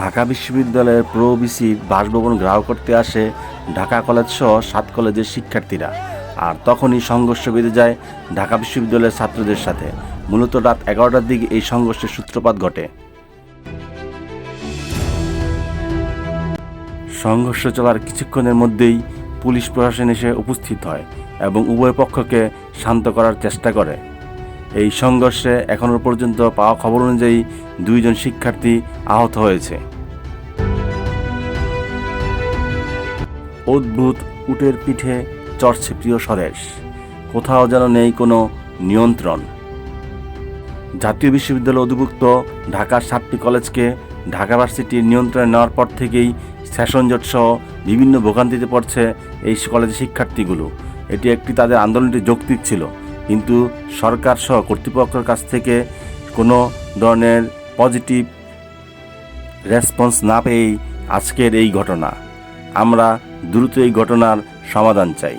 ঢাকা বিশ্ববিদ্যালয়ের প্রবিসি বাসভবন গ্রাহক করতে আসে ঢাকা কলেজ সহ সাত কলেজের শিক্ষার্থীরা। আর তখনই সংঘর্ষ বেঁধে যায় ঢাকা বিশ্ববিদ্যালয়ের ছাত্রদের সাথে। মূলত রাত এগারোটার দিকে এই সংঘর্ষের সূত্রপাত ঘটে। সংঘর্ষ চলার কিছুক্ষণের মধ্যেই পুলিশ প্রশাসন এসে উপস্থিত হয় এবং উভয় পক্ষকে শান্ত করার চেষ্টা করে। এই সংঘর্ষে এখনও পর্যন্ত পাওয়া খবর অনুযায়ী দুইজন শিক্ষার্থী আহত হয়েছে। অদ্ভুত উটের পিঠে চড়ছে প্রিয় স্বদেশ। কোথাও যেন নেই কোনো নিয়ন্ত্রণ। জাতীয় বিশ্ববিদ্যালয় অধিভুক্ত ঢাকার সাতটি কলেজকে ঢাকা ভার্সিটির নিয়ন্ত্রণে নেওয়ার পর থেকেই সেশন সহ বিভিন্ন ভোগান্তিতে পড়ছে এই কলেজের শিক্ষার্থীগুলো। এটি একটি তাদের আন্দোলনটি যৌক্তিক ছিল। কিন্তু সরকার সহ কর্তৃপক্ষের কাছ থেকে কোনো ধরনের পজিটিভ রেসপন্স না পেয়েই আজকের এই ঘটনা। আমরা দ্রুত এই ঘটনার সমাধান চাই।